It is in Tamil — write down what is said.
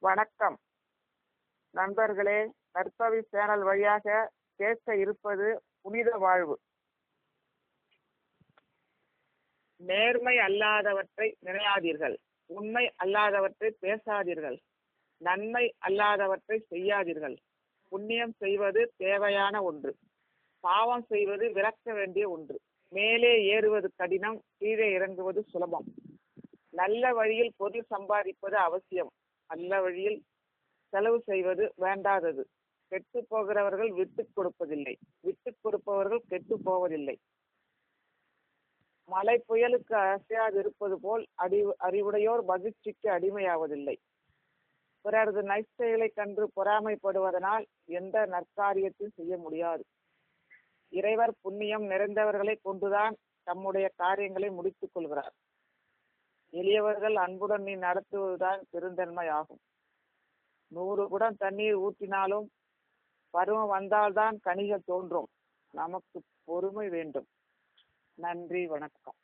வணக்கம். நண்பர்களே நற்பவி சேனல் வழியாக கேட்க இருப்பது புனித வாழ்வு. நேர்மை அல்லாதவற்றை நினையாதீர்கள். உண்மை அல்லாதவற்றை பேசாதீர்கள். நன்மை அல்லாதவற்றை செய்யாதீர்கள். புண்ணியம் செய்வது தேவையான ஒன்று. பாவம் செய்வது விளக்க வேண்டிய ஒன்று. மேலே ஏறுவது கடினம் கீழே இறங்குவது சுலபம். நல்ல வழியில் பொருள் சம்பாதிப்பது அவசியம். நல்ல வழியில் செலவு செய்வது வேண்டாதது. கெட்டு போகிறவர்கள் விட்டு கொடுப்பதில்லை. விட்டு கொடுப்பவர்கள் கெட்டு போவதில்லை. மலை புயலுக்கு அசையாதிருப்பது போல் அடி அறிவுடையோர் மகிழ்ச்சிக்கு அடிமையாவதில்லை. பிறரது நைச்செயலை கண்டு பொறாமைப்படுவதனால் எந்த நற்காரியத்தையும் செய்ய முடியாது. இறைவர் புண்ணியம் நிறைந்தவர்களை கொண்டுதான் தம்முடைய காரியங்களை முடித்துக் கொள்கிறார். எளியவர்கள் அன்புடன் நீ நடத்துவதுதான் பெருந்தன்மை ஆகும் நூறு குடம் தண்ணீர் ஊற்றினாலும் பருவம் வந்தால்தான் கனிகள் தோன்றும். நமக்கு பொறுமை வேண்டும். நன்றி வணக்கம்.